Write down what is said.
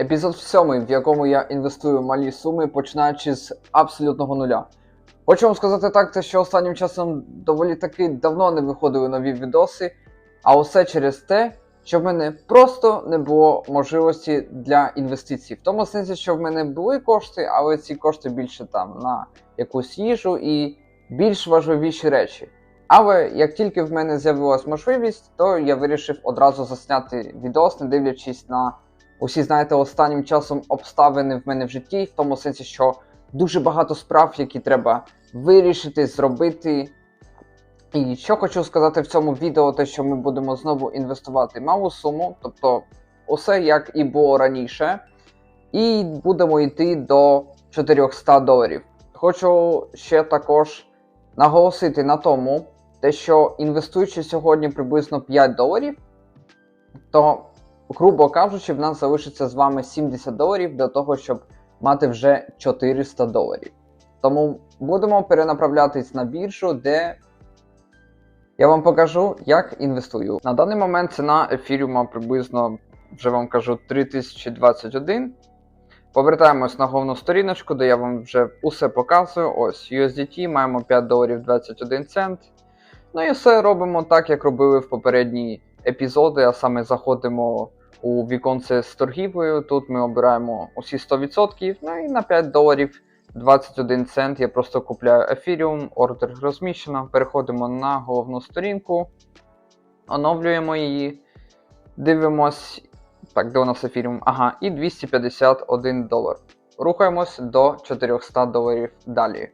Епізод 7, в якому я інвестую малі суми, починаючи з абсолютного нуля. Хочу вам сказати так, те, що останнім часом доволі таки давно не виходили нові відоси, а усе через те, що в мене просто не було можливості для інвестицій. В тому сенсі, що в мене були кошти, але ці кошти більше там на якусь їжу і більш важливіші речі. Але як тільки в мене з'явилась можливість, то я вирішив одразу засняти відос, не дивлячись на усі, знаєте, останнім часом обставини в мене в житті, в тому сенсі, що дуже багато справ, які треба вирішити, зробити. І що хочу сказати в цьому відео, те, що ми будемо знову інвестувати малу суму, тобто усе як і було раніше, і будемо йти до 400 доларів. Хочу ще також наголосити на тому, те, що інвестуючи сьогодні приблизно 5 доларів, то, грубо кажучи, в нас залишиться з вами 70 доларів для того, щоб мати вже 400 доларів. Тому будемо перенаправлятись на біржу, де я вам покажу, як інвестую. На даний момент ціна ефіріума приблизно, вже вам кажу, 3021. Повертаємось на головну сторіночку, де я вам вже усе показую. Ось USDT, маємо 5 доларів 21 цент. Ну і все робимо так, як робили в попередні епізоди, а саме заходимо у віконце з торгівлею. Тут ми обираємо усі 100%. Ну і на 5 доларів 21 цент я просто купляю Ethereum, ордер розміщено. Переходимо на головну сторінку, оновлюємо її, дивимось. Так, де у нас Ethereum? Ага, і 251 долар. Рухаємось до 400 доларів далі.